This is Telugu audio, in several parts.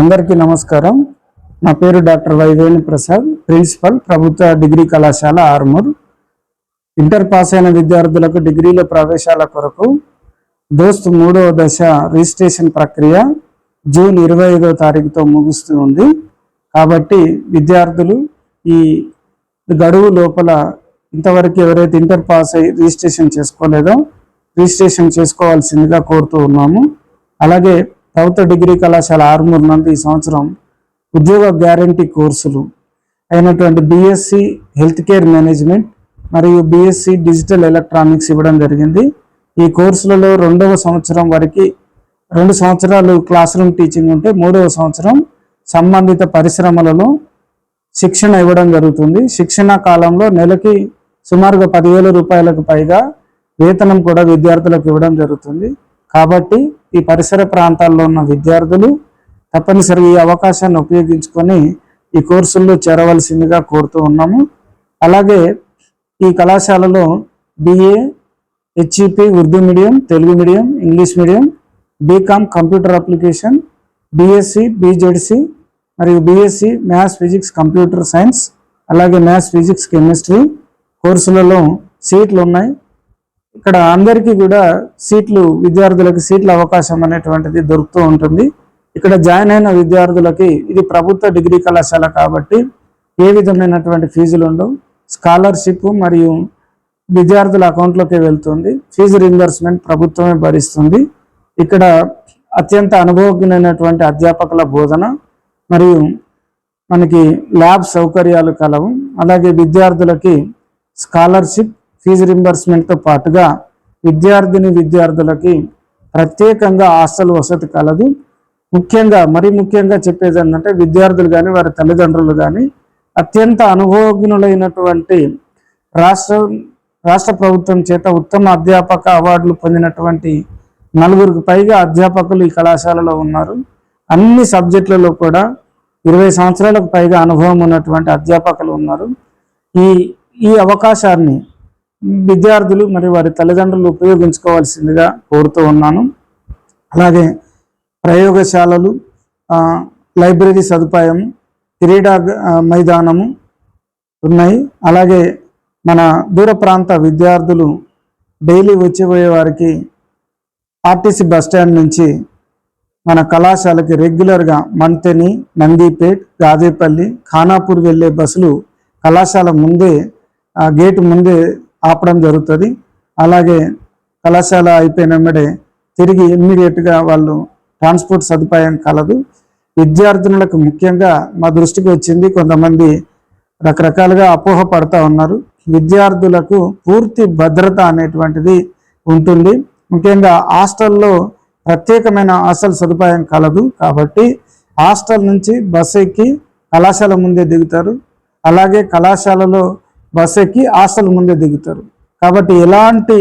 అందరికీ నమస్కారం. నా పేరు డాక్టర్ వైవేణి ప్రసాద్ ప్రిన్సిపల్ ప్రభుత్వ డిగ్రీ కళాశాల ఆర్మూర్. ఇంటర్ పాస్ అయిన విద్యార్థులకు డిగ్రీల ప్రవేశాల కొరకు దోస్త్ మూడవ దశ రిజిస్ట్రేషన్ ప్రక్రియ జూన్ ఇరవై ఐదో తారీఖుతో ముగుస్తూ ఉంది. కాబట్టి విద్యార్థులు ఈ గడువు లోపల ఇంతవరకు ఎవరైతే ఇంటర్ పాస్ అయ్యి రిజిస్ట్రేషన్ చేసుకోలేదో రిజిస్ట్రేషన్ చేసుకోవాల్సిందిగా కోరుతూ ఉన్నాము. అలాగే ప్రభుత్వ డిగ్రీ కళాశాల ఆరుమూరు నందు ఈ సంవత్సరం ఉద్యోగ గ్యారంటీ కోర్సులు అయినటువంటి బిఎస్సి హెల్త్ కేర్ మేనేజ్మెంట్ మరియు బిఎస్సి డిజిటల్ ఎలక్ట్రానిక్స్ ఇవ్వడం జరిగింది. ఈ కోర్సులలో రెండవ సంవత్సరం వరకు రెండు సంవత్సరాలు క్లాస్ రూమ్ టీచింగ్ ఉంటే మూడవ సంవత్సరం సంబంధిత పరిశ్రమలలో శిక్షణ ఇవ్వడం జరుగుతుంది. శిక్షణ కాలంలో నెలకి సుమారుగా పదివేల రూపాయలకు పైగా వేతనం కూడా విద్యార్థులకు ఇవ్వడం జరుగుతుంది. కాబట్టి ఈ పరిసర ప్రాంతాల్లో ఉన్న విద్యార్థులు తప్పనిసరిగా ఈ అవకాశాన్ని ఉపయోగించుకొని ఈ కోర్సుల్లో చేరవలసిందిగా కోరుతూ ఉన్నాము. అలాగే ఈ కళాశాలలో BA HEP Urdu medium Telugu medium English medium BCom computer application BSc BZC మరియు BSc maths physics computer science అలాగే మ్యాథ్స్ ఫిజిక్స్ కెమిస్ట్రీ కోర్సులలో సీట్లు ఉన్నాయి. ఇక్కడ అందరికీ కూడా సీట్లు విద్యార్థులకు సీట్ల అవకాశం అనేటువంటిది దొరుకుతూ ఉంటుంది. ఇక్కడ జాయిన్ అయిన విద్యార్థులకి ఇది ప్రభుత్వ డిగ్రీ కళాశాల కాబట్టి ఏ విధమైనటువంటి ఫీజులు ఉండవు. స్కాలర్షిప్ మరియు విద్యార్థుల అకౌంట్లోకి వెళ్తుంది. ఫీజు రీంబర్స్మెంట్ ప్రభుత్వమే భరిస్తుంది. ఇక్కడ అత్యంత అనుభవజ్ఞమైనటువంటి అధ్యాపకుల బోధన మరియు మనకి ల్యాబ్ సౌకర్యాలు కలవు. అలాగే విద్యార్థులకి స్కాలర్షిప్ ఫీజు రింబర్స్మెంట్తో పాటుగా విద్యార్థిని విద్యార్థులకి ప్రత్యేకంగా హాస్టల్ వసతి కలదు. ముఖ్యంగా మరీ ముఖ్యంగా చెప్పేది ఏంటంటే విద్యార్థులు కానీ వారి తల్లిదండ్రులు కానీ అత్యంత అనుభవజ్ఞులైనటువంటి రాష్ట్ర రాష్ట్ర ప్రభుత్వం చేత ఉత్తమ అధ్యాపక అవార్డులు పొందినటువంటి నలుగురికి పైగా అధ్యాపకులు ఈ కళాశాలలో ఉన్నారు. అన్ని సబ్జెక్టులలో కూడా ఇరవై సంవత్సరాలకు పైగా అనుభవం ఉన్నటువంటి అధ్యాపకులు ఉన్నారు. ఈ ఈ అవకాశాన్ని విద్యార్థులు మరియు వారి తల్లిదండ్రులు ఉపయోగించుకోవాల్సిందిగా కోరుతూ ఉన్నాను. అలాగే ప్రయోగశాలలు లైబ్రరీ సదుపాయం క్రీడా మైదానము ఉన్నాయి. అలాగే మన దూర ప్రాంత విద్యార్థులు డైలీ వచ్చిపోయే వారికి ఆర్టీసీ బస్ స్టాండ్ నుంచి మన కళాశాలకి రెగ్యులర్గా మంతెని నందిపేట్ గాదేపల్లి ఖానాపూర్ వెళ్ళే బస్సులు కళాశాల ముందే గేటు ముందే ఆపడం జరుగుతుంది. అలాగే కళాశాల అయిపోయిన వెంబడే తిరిగి ఇమ్మీడియట్గా వాళ్ళు ట్రాన్స్పోర్ట్ సదుపాయం కలదు. విద్యార్థినులకు ముఖ్యంగా మా దృష్టికి వచ్చింది కొంతమంది రకరకాలుగా అపోహ పడతా ఉన్నారు. విద్యార్థులకు పూర్తి భద్రత అనేటువంటిది ఉంటుంది. ముఖ్యంగా హాస్టల్లో ప్రత్యేకమైన హాస్టల్ సదుపాయం కలదు కాబట్టి హాస్టల్ నుంచి బస్ ఎక్కి కళాశాల ముందే దిగుతారు. అలాగే కళాశాలలో బస్ ఎక్కి హాస్టల్ ముందే దిగుతారు. కాబట్టి ఎలాంటి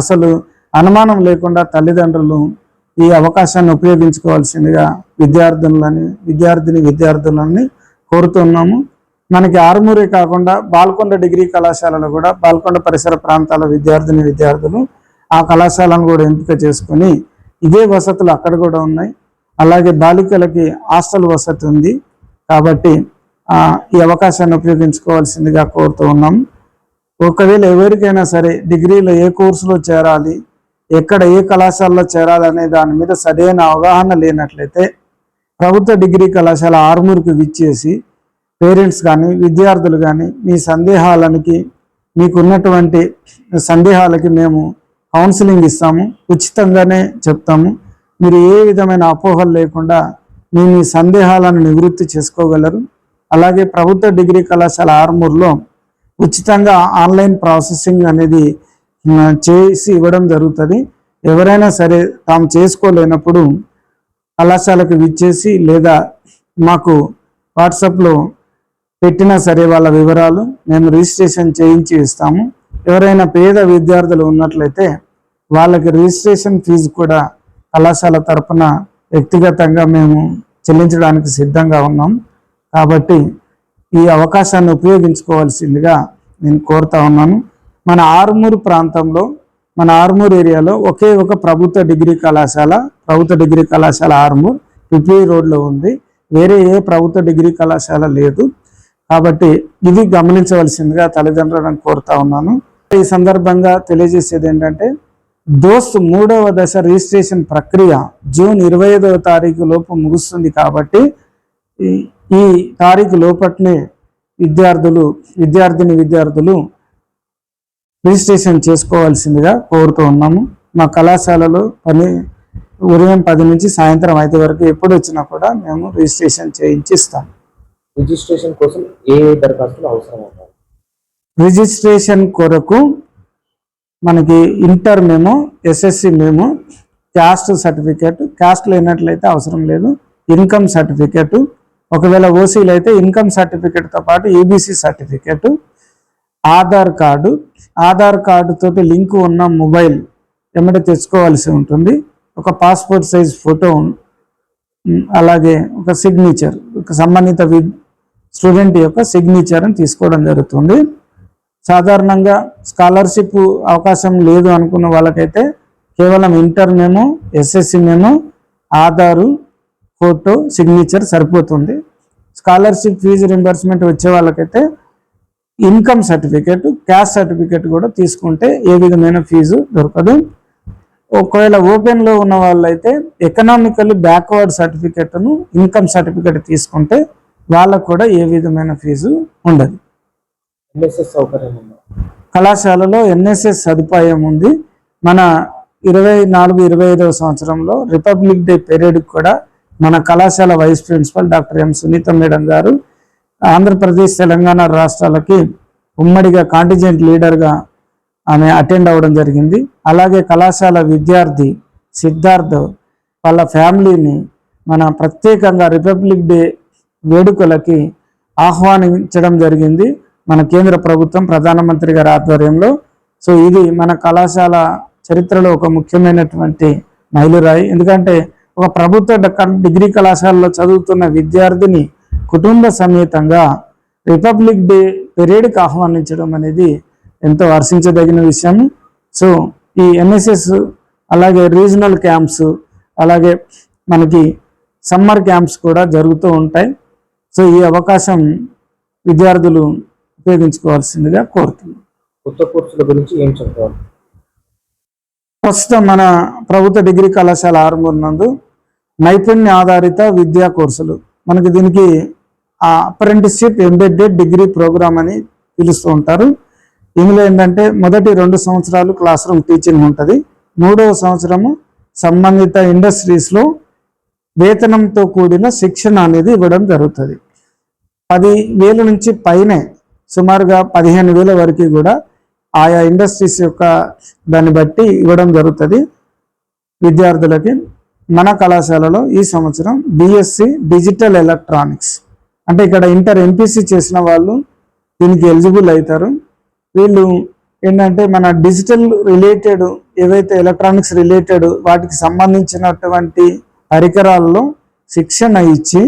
అసలు అనుమానం లేకుండా తల్లిదండ్రులు ఈ అవకాశాన్ని ఉపయోగించుకోవాల్సిందిగా విద్యార్థులని విద్యార్థిని విద్యార్థులని కోరుతున్నాము. మనకి ఆరుమూరే కాకుండా బాల్కొండ డిగ్రీ కళాశాలలో కూడా బాల్కొండ పరిసర ప్రాంతాల విద్యార్థిని విద్యార్థులు ఆ కళాశాలను కూడా ఎంపిక చేసుకొని ఇదే వసతులు అక్కడ కూడా ఉన్నాయి. అలాగే బాలికలకి హాస్టల్ వసతి ఉంది. కాబట్టి ఈ అవకాశాన్ని ఉపయోగించుకోవాల్సిందిగా కోరుతూ ఉన్నాం. ఒకవేళ ఎవరికైనా సరే డిగ్రీలో ఏ కోర్సులో చేరాలి ఎక్కడ ఏ కళాశాలలో చేరాలనే దాని మీద సరైన అవగాహన లేనట్లయితే ప్రభుత్వ డిగ్రీ కళాశాల ఆరుమూరుకు విచ్చేసి పేరెంట్స్ కానీ విద్యార్థులు కానీ మీ సందేహాలనికి మీకు ఉన్నటువంటి సందేహాలకి మేము కౌన్సిలింగ్ ఇస్తాము. ఉచితంగానే చెప్తాము. మీరు ఏ విధమైన అపోహలు లేకుండా మీ మీ సందేహాలను నివృత్తి చేసుకోగలరు. అలాగే ప్రభుత్వ డిగ్రీ కళాశాల ఆర్మూర్లో ఉచితంగా ఆన్లైన్ ప్రాసెసింగ్ అనేది చేసి ఇవ్వడం జరుగుతుంది. ఎవరైనా సరే తాము చేసుకోలేనప్పుడు కళాశాలకు విచ్చేసి లేదా మాకు వాట్సాప్లో పెట్టినా సరే వాళ్ళ వివరాలు మేము రిజిస్ట్రేషన్ చేయించి ఇస్తాము. ఎవరైనా పేద విద్యార్థులు ఉన్నట్లయితే వాళ్ళకి రిజిస్ట్రేషన్ ఫీజు కూడా కళాశాల తరపున వ్యక్తిగతంగా మేము చెల్లించడానికి సిద్ధంగా ఉన్నాం. కాబట్టి ఈ అవకాశాన్ని ఉపయోగించుకోవాల్సిందిగా నేను కోరుతా ఉన్నాను. మన ఆరుమూరు ప్రాంతంలో మన ఆర్మూర్ ఏరియాలో ఒకే ఒక ప్రభుత్వ డిగ్రీ కళాశాల ప్రభుత్వ డిగ్రీ కళాశాల ఆర్మూర్ పిపిఐ రోడ్లో ఉంది. వేరే ఏ ప్రభుత్వ డిగ్రీ కళాశాల లేదు. కాబట్టి ఇది గమనించవలసిందిగా తల్లిదండ్రులను కోరుతా ఉన్నాను. ఈ సందర్భంగా తెలియజేసేది ఏంటంటే దోస్త్ మూడవ దశ రిజిస్ట్రేషన్ ప్రక్రియ జూన్ ఇరవై ఐదవ తారీఖు లోపు ముగుస్తుంది కాబట్టి ఈ- తారీఖు లోపట్నే విద్యార్థులు విద్యార్థిని విద్యార్థులు రిజిస్ట్రేషన్ చేసుకోవాల్సిందిగా కోరుతూ ఉన్నాము. మా కళాశాలలో పని ఉదయం పది నుంచి సాయంత్రం ఐదు వరకు ఎప్పుడు వచ్చినా కూడా మేము రిజిస్ట్రేషన్ చేయించి ఇస్తాం రిజిస్ట్రేషన్ కోసం ఏ దరఖాస్తులు అవసరం రిజిస్ట్రేషన్ కొరకు మనకి ఇంటర్ మేము ఎస్ఎస్సి మేము క్యాస్ట్ సర్టిఫికేట్ క్యాస్ట్ లేనట్లయితే అవసరం లేదు. ఇన్కమ్ సర్టిఫికేట్ ఒకవేళ ఓసీలు అయితే ఇన్కమ్ సర్టిఫికేట్తో పాటు EBC certificate Aadhaar card Aadhaar కార్డుతో లింకు లింక్ ఉన్న మొబైల్ వెంబడి తెచ్చుకోవాల్సి ఉంటుంది. ఒక పాస్పోర్ట్ సైజ్ ఫోటో అలాగే ఒక సిగ్నేచర్ ఒక సంబంధిత వి స్టూడెంట్ యొక్క సిగ్నేచర్ని తీసుకోవడం జరుగుతుంది. సాధారణంగా స్కాలర్షిప్ అవకాశం లేదు అనుకున్న వాళ్ళకైతే కేవలం ఇంటర్ మేము ఎస్ఎస్సి మేము ఆధారు ఫోటో సిగ్నేచర్ సరిపోతుంది. స్కాలర్షిప్ ఫీజు రింబర్స్మెంట్ వచ్చే వాళ్ళకైతే ఇన్కమ్ సర్టిఫికేట్ క్యాస్ట్ సర్టిఫికేట్ కూడా తీసుకుంటే ఏ విధమైన ఫీజు దొరకదు. ఒకవేళ ఓపెన్లో ఉన్న వాళ్ళైతే ఎకనామికల్లీ బ్యాక్వర్డ్ సర్టిఫికేట్ను ఇన్కమ్ సర్టిఫికేట్ తీసుకుంటే వాళ్ళకు కూడా ఏ విధమైన ఫీజు ఉండదు. ఎన్ఎస్ఎస్ సౌకర్యం ఉందా? కళాశాలలో ఎన్ఎస్ఎస్ సదుపాయం ఉంది. మన ఇరవై నాలుగు ఇరవై ఐదవ సంవత్సరంలో రిపబ్లిక్ డే పీరియడ్ కూడా మన కళాశాల vice principal doctor M Sunitha madam garu Andhra Pradesh Telangana రాష్ట్రాలకి ఉమ్మడిగా కాంటిజెంట్ లీడర్గా ఆమె అటెండ్ అవ్వడం జరిగింది. అలాగే కళాశాల విద్యార్థి సిద్ధార్థ్ వాళ్ళ ఫ్యామిలీని మన ప్రత్యేకంగా రిపబ్లిక్ డే వేడుకలకి ఆహ్వానించడం జరిగింది. మన కేంద్ర ప్రభుత్వం ప్రధానమంత్రి గారి ఆధ్వర్యంలో. సో ఇది మన కళాశాల చరిత్రలో ఒక ముఖ్యమైనటువంటి మైలురాయి. ఎందుకంటే ఒక ప్రభుత్వ డిగ్రీ కళాశాలలో చదువుతున్న విద్యార్థిని కుటుంబ సమేతంగా రిపబ్లిక్ డే పెరేడ్కి ఆహ్వానించడం అనేది ఎంతో హర్షించదగిన విషయం. సో ఈ ఎన్ఎస్ఎస్ అలాగే రీజనల్ క్యాంప్స్ అలాగే మనకి సమ్మర్ క్యాంప్స్ కూడా జరుగుతూ ఉంటాయి. సో ఈ అవకాశం విద్యార్థులు ఉపయోగించుకోవాల్సిందిగా కోరుతున్నాను కొత్త కోర్సుల గురించి ఏం చెప్తారు? ప్రస్తుతం మన ప్రభుత్వ డిగ్రీ కళాశాల ఆరుమూరు నందు నైపుణ్య ఆధారిత విద్యా కోర్సులు. మనకి దీనికి అప్రెంటిస్షిప్ ఎంబెడెడ్ డిగ్రీ ప్రోగ్రామ్ అని పిలుస్తూ ఉంటారు. ఇందులో ఏంటంటే మొదటి రెండు సంవత్సరాలు క్లాస్ రూమ్ టీచింగ్ ఉంటుంది. మూడవ సంవత్సరము సంబంధిత ఇండస్ట్రీస్లో వేతనంతో కూడిన శిక్షణ అనేది ఇవ్వడం జరుగుతుంది. పది వేల నుంచి పైనే సుమారుగా పదిహేను వేల వరకు కూడా ఆయా ఇండస్ట్రీస్ యొక్క దాన్ని బట్టి ఇవ్వడం జరుగుతుంది. విద్యార్థులకి మన కళాశాలలో ఈ సంవత్సరం బిఎస్సి డిజిటల్ ఎలక్ట్రానిక్స్ అంటే ఇక్కడ ఇంటర్ ఎంపీసీ చేసిన వాళ్ళు దీనికి ఎలిజిబుల్ అవుతారు. వీళ్ళు ఏంటంటే మన డిజిటల్ రిలేటెడ్ ఏవైతే ఎలక్ట్రానిక్స్ రిలేటెడ్ వాటికి సంబంధించినటువంటి పరికరాల్లో శిక్షణ ఇచ్చి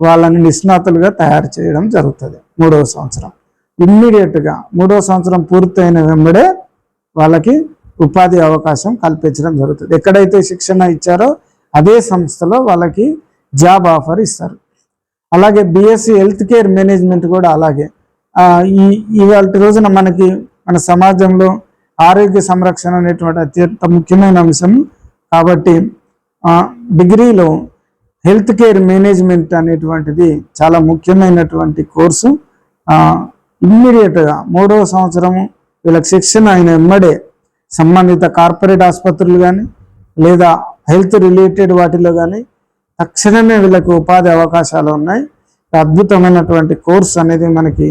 వాళ్ళని నిష్ణాతులుగా తయారు చేయడం జరుగుతుంది మూడవ సంవత్సరం. ఇమ్మీడియట్గా మూడవ సంవత్సరం పూర్తయిన వెంబడే వాళ్ళకి ఉపాధి అవకాశం కల్పించడం జరుగుతుంది. ఎక్కడైతే శిక్షణ ఇచ్చారో అదే సంస్థలో వాళ్ళకి జాబ్ ఆఫర్ ఇస్తారు. అలాగే బిఎస్సి హెల్త్ కేర్ మేనేజ్మెంట్ కూడా అలాగే. ఈ ఇవాళ రోజున మనకి మన సమాజంలో ఆరోగ్య సంరక్షణ అనేటువంటి అత్యంత ముఖ్యమైన అంశం. కాబట్టి డిగ్రీలో హెల్త్ కేర్ మేనేజ్మెంట్ అనేటువంటిది చాలా ముఖ్యమైనటువంటి కోర్సు. ఇమ్మీడియట్గా మూడవ సంవత్సరము వీళ్ళకి శిక్షణ అయిన ఇమ్మడే సంబంధిత కార్పొరేట్ ఆసుపత్రులు కానీ లేదా హెల్త్ రిలేటెడ్ వాటిలో కానీ తక్షణమే వీళ్ళకి ఉపాధి అవకాశాలు ఉన్నాయి. అద్భుతమైనటువంటి కోర్స్ అనేది మనకి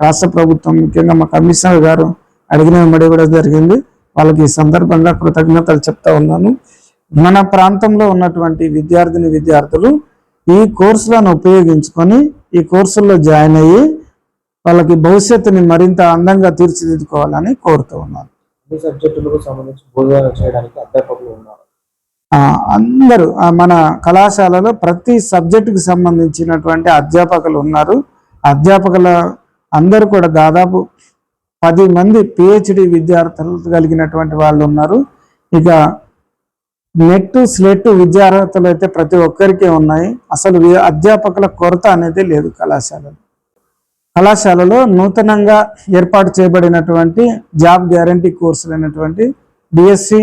రాష్ట్ర ప్రభుత్వం ముఖ్యంగా మా కమిషనర్ గారు అడిగిన వెంబడి కూడా జరిగింది. వాళ్ళకి ఈ సందర్భంగా కృతజ్ఞతలు చెప్తా ఉన్నాను. మన ప్రాంతంలో ఉన్నటువంటి విద్యార్థిని విద్యార్థులు ఈ కోర్సులను ఉపయోగించుకొని ఈ కోర్సుల్లో జాయిన్ అయ్యి వాళ్ళకి భవిష్యత్తుని మరింత అందంగా తీర్చిదిద్దుకోవాలని కోరుతూ ఉన్నాను. సబ్జెక్టులకు సంబంధించి బోధన చేయడానికి అధ్యాపకులు ఉన్నారు. అందరూ మన కళాశాలలో ప్రతి సబ్జెక్టుకు సంబంధించినటువంటి అధ్యాపకులు ఉన్నారు. అధ్యాపకుల అందరూ కూడా దాదాపు పది మంది పిహెచ్డి విద్యార్థులు కలిగినటువంటి వాళ్ళు ఉన్నారు. ఇక నెట్ స్లెట్ విద్యార్హతలు అయితే ప్రతి ఒక్కరికే ఉన్నాయి. అసలు అధ్యాపకుల కొరత అనేది లేదు కళాశాలలో. కళాశాలలో నూతనంగా ఏర్పాటు చేయబడినటువంటి జాబ్ గ్యారంటీ కోర్సులు అయినటువంటి బిఎస్సి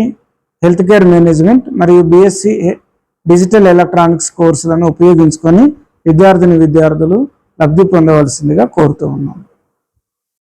హెల్త్ కేర్ మేనేజ్మెంట్ మరియు బిఎస్సి డిజిటల్ ఎలక్ట్రానిక్స్ కోర్సులను ఉపయోగించుకొని విద్యార్థిని విద్యార్థులు లబ్ధి పొందవలసిందిగా కోరుతూ ఉన్నాం.